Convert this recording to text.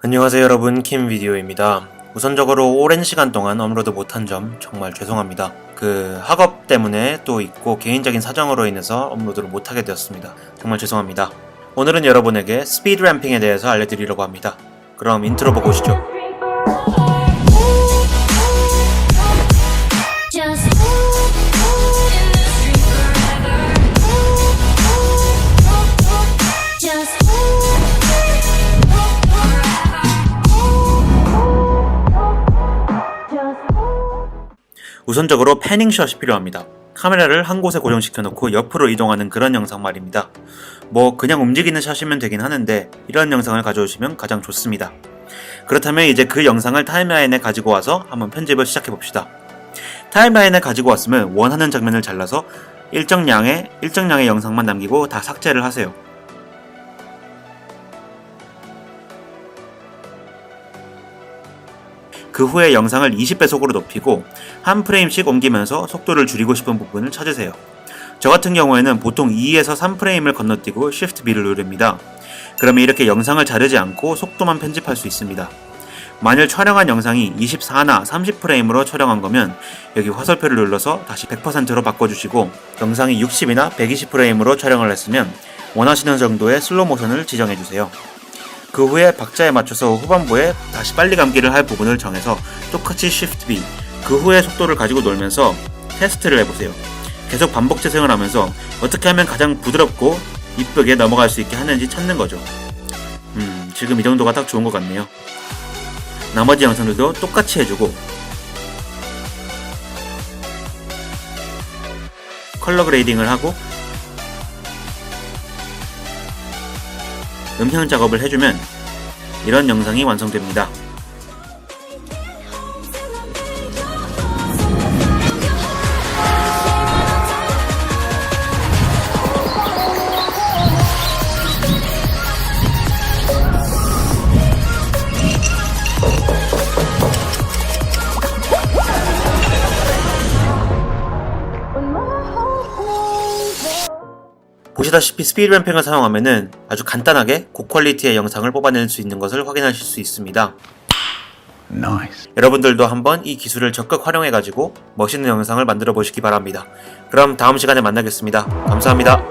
안녕하세요 여러분 킴비디오입니다. 우선적으로 오랜 시간 동안 업로드 못한 점 정말 죄송합니다. 그 학업 때문에 또 있고 개인적인 사정으로 인해서 업로드를 못하게 되었습니다. 정말 죄송합니다. 오늘은 여러분에게 스피드 램핑에 대해서 알려드리려고 합니다. 그럼 인트로 보고 오시죠. 우선적으로 패닝샷이 필요합니다. 카메라를 한 곳에 고정시켜 놓고 옆으로 이동하는 그런 영상 말입니다. 뭐 그냥 움직이는 샷이면 되긴 하는데 이런 영상을 가져오시면 가장 좋습니다. 그렇다면 이제 그 영상을 타임라인에 가지고 와서 한번 편집을 시작해 봅시다. 타임라인에 가지고 왔으면 원하는 장면을 잘라서 일정량의 일정량의 영상만 남기고 다 삭제를 하세요. 그 후에 영상을 20배속으로 높이고 한 프레임씩 옮기면서 속도를 줄이고 싶은 부분을 찾으세요. 저 같은 경우에는 보통 2에서 3프레임을 건너뛰고 Shift B를 누릅니다. 그러면 이렇게 영상을 자르지 않고 속도만 편집할 수 있습니다. 만일 촬영한 영상이 24나 30프레임으로 촬영한 거면 여기 화살표를 눌러서 다시 100%로 바꿔주시고 영상이 60이나 120프레임으로 촬영을 했으면 원하시는 정도의 슬로우 모션을 지정해주세요. 그 후에 박자에 맞춰서 후반부에 다시 빨리 감기를 할 부분을 정해서 똑같이 Shift B 그 후에 속도를 가지고 놀면서 테스트를 해보세요. 계속 반복 재생을 하면서 어떻게 하면 가장 부드럽고 이쁘게 넘어갈 수 있게 하는지 찾는 거죠. 음, 지금 이 정도가 딱 좋은 것 같네요. 나머지 영상들도 똑같이 해주고 컬러 그레이딩을 하고 음향 작업을 해주면 이런 영상이 완성됩니다. 보시다시피 스피드 램핑을 사용하면은 아주 간단하게 고퀄리티의 영상을 뽑아낼 수 있는 것을 확인하실 수 있습니다. Nice. 여러분들도 한번 이 기술을 적극 활용해가지고 멋있는 영상을 만들어 보시기 바랍니다. 그럼 다음 시간에 만나겠습니다. 감사합니다.